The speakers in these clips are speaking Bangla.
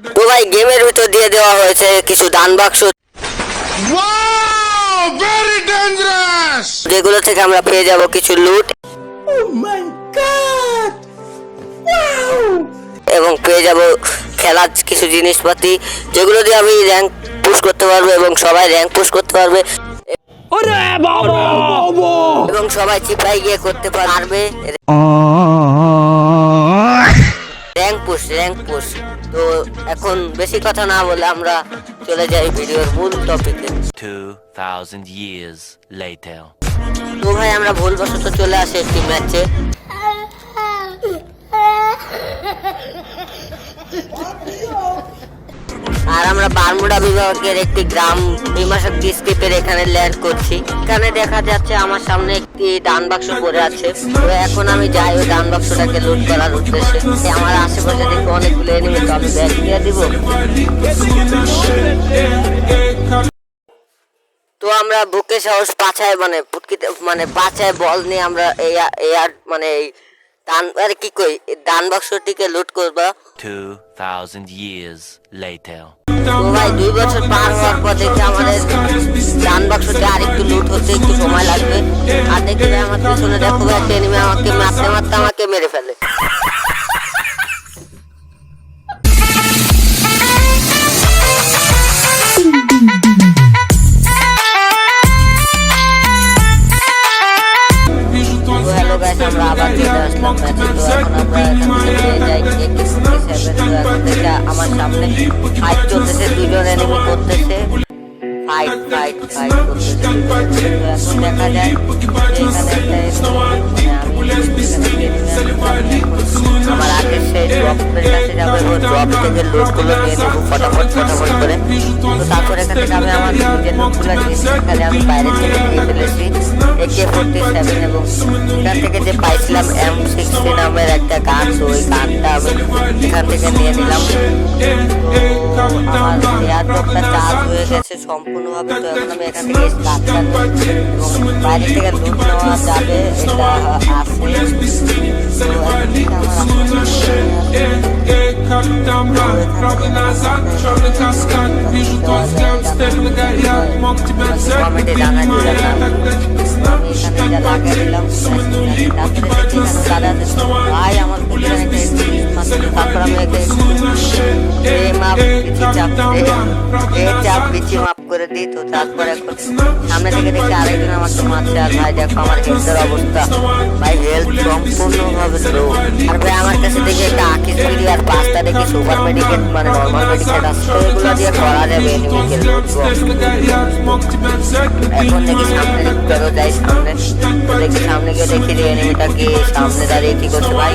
তো ভাই গেমের ভিতর দিয়ে দেওয়া হয়েছে কিছু দান বাক্স! যেগুলো থেকে আমরা পেয়ে যাব কিছু লুট এবং পেয়ে যাব খেলার কিছু জিনিসপাতি যেগুলো দিয়ে আমি র্যাঙ্ক পুশ করতে পারব এবং সবাই র্যাঙ্ক পুশ করতে পারবে। এবং সবাই চিপাই গিয়ে করতে পারবে। র্যাঙ্ক পুশ র্যাঙ্ক পুশ তো এখন বেশি কথা না বলে আমরা চলে যাই ভিডিওর মূল টপিকে 2,000 years later. তো ভাই আমরা ভুলবশত চলে আসি একটি ম্যাচে আর বারমুডা বিভাগের একটি গ্রাম ভীমাশক্তি স্ক্রিপের এখানে ল্যান্ড করছি। এখানে দেখা যাচ্ছে আমার সামনে একটি দান বাক্স পড়ে আছে। তো এখন আমি যাই ওই দান বাক্সটাকে লুট করার উদ্দেশ্যে। আমার আশেপাশে দেখি অনেকগুলো এনিমি তো আমি ব্যাগ দিয়ে দিব। তো আমরা বুকে সাহস পাছায় মানে মানে পাছায় বল নিয়ে আমরা এয়ার মানে দান আরে কি কই দান বাক্সটিকে লুট করবা। 2,000 years later. ভাই দুই বছর পার হওয়ার পর দেখি আমাদের দান বাক্সটি আরেকটু লুট হতে একটু সময় লাগবে। আর দেখি আমার পিছনে দেখো একটা এনিমি আমাকে মারতে মারতে আমাকে মেরে ফেলে। আমার সামনে ফাইট চলতেছে, দুজন করতেছে। ফাইট ফাইট ফাইট করতেছে। এখন দেখা যায় এখানে একটা আমার আগে সেই ড্রপের কাছে যাব এবং থেকে তারপর এখান আমি আমার যে লুটগুলো নিয়েছি এখানে আমি বাইরে থেকে নিয়ে ফেলেছি একে ফোরটি সেভেন এবং এখান থেকে যে পাইছিলাম এম সিক্সটি নামের একটা গান ওই जैसे शैम्पू नुआ प्रयोग में रखने स्टार्ट कर বাইরে থেকে দুধ নেওয়া যাবে এটা আছে তারপর আমি একটা তারপর এখন সামনে থেকে দেখি আরেকজন আমাকে মারছে আর ভাই দেখো আমার হেলথের অবস্থা ভাই হেলথ সম্পূর্ণভাবে লো আমার কাছে দেখি একটা মিলি আর পাঁচটা দেখি সুপার মেডিকেট মানে নর্মাল এগুলো দিয়ে করা যাবে এনিমিকে এখন দেখি সামনে বেরো যাই সামনে দেখি সামনে গিয়ে দেখি যে এনিমিটা কি সামনে দাঁড়িয়ে কি করছে ভাই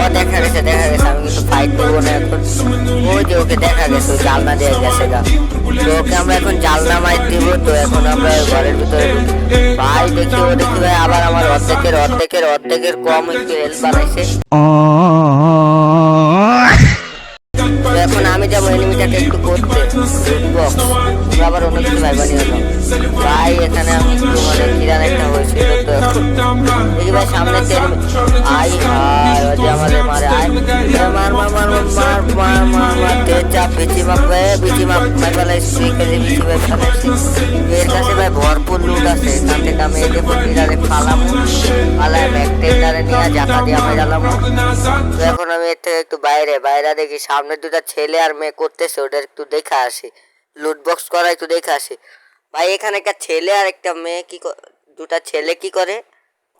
ও দেখা গেছে দেখা গেছে, আমি কিন্তু ফাইট করব না এখন। ওই যে ওকে দেখা গেছে জালনা দিয়ে গেছে গা। তো ওকে আমরা এখন জালনা মাইর দিব, তো এখন আমরা ঘরের ভিতরে। ভাই, দেখি ও দেখি ভাই, আবার আমার অর্ধেকের অর্ধেকের অর্ধেকের কম একটু হেল্প বানাইছে এখন আমি যাব এনিমিটাকে একটু করতে। আবার অন্য কিছু ভাই বানিয়ে ভাই এখানে কিরান একটা ভাই সামনে আই মারে মার মার মার মার মাপ ভাই ভরপুর লুট আছে এখান থেকে আমি ফালাম ফালায় টেন্ডারে নিয়ে জাতা দিয়ে আমি জ্বালাম এখন আমি এর থেকে একটু বাইরে বাইরে দেখি সামনে দুটা ছেলে আর মেয়ে করতেছে ওটা একটু দেখা আসি লুট বক্স করা একটু দেখা আসি ভাই, এখানে একটা ছেলে আর একটা মেয়ে, কি দুটা ছেলে কি করে?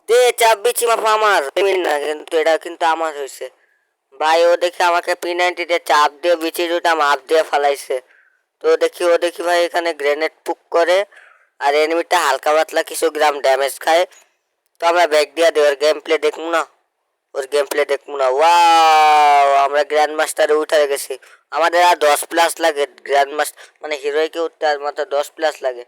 দে, চাপ বিচি মাপ আমার। না, কিন্তু এটা কিন্তু আমার হয়েছে। ভাই, ও দেখি আমাকে পি নাইনটিতে চাপ দিয়ে বিচি দুটা মাপ দিয়ে ফালাইছে। তো দেখি, ও দেখি ভাই, এখানে গ্রেনেড পুক করে, আর এনিমিটা হালকা পাতলা কিছু গ্রাম ড্যামেজ খায়। তো আমরা ব্যাগ দিয়ে দেওয়ার গেম প্লে দেখব না। ওর গেম প্লে দেখব না। ওয়াও আমরা গ্র্যান্ড মাস্টারে উঠে গেছি। আমাদের আর দশ প্লাস লাগে। গ্র্যান্ড মাস্টার মানে হিরোইকে উঠতে আর মাত্র দশ প্লাস লাগে।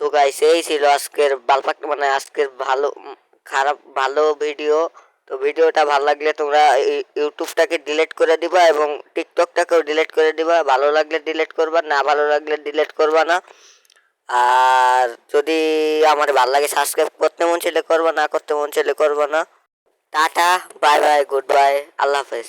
তো গাইস এই ছিল আজকের বালপাক মানে আজকের ভালো খারাপ ভালো ভিডিও তো ভিডিওটা ভালো লাগলে তোমরা ইউটিউবটাকে ডিলিট করে দিবা এবং টিকটকটাকেও ডিলিট করে দিবা। ভালো লাগলে ডিলিট করবা, না ভালো লাগলে ডিলিট করবা না। আর যদি আমার ভালো লাগে সাবস্ক্রাইব করতে মন চাইলে করব, না করতে মন চাইলে করব না। Tata bye bye good bye আল্লাহ হাফেজ।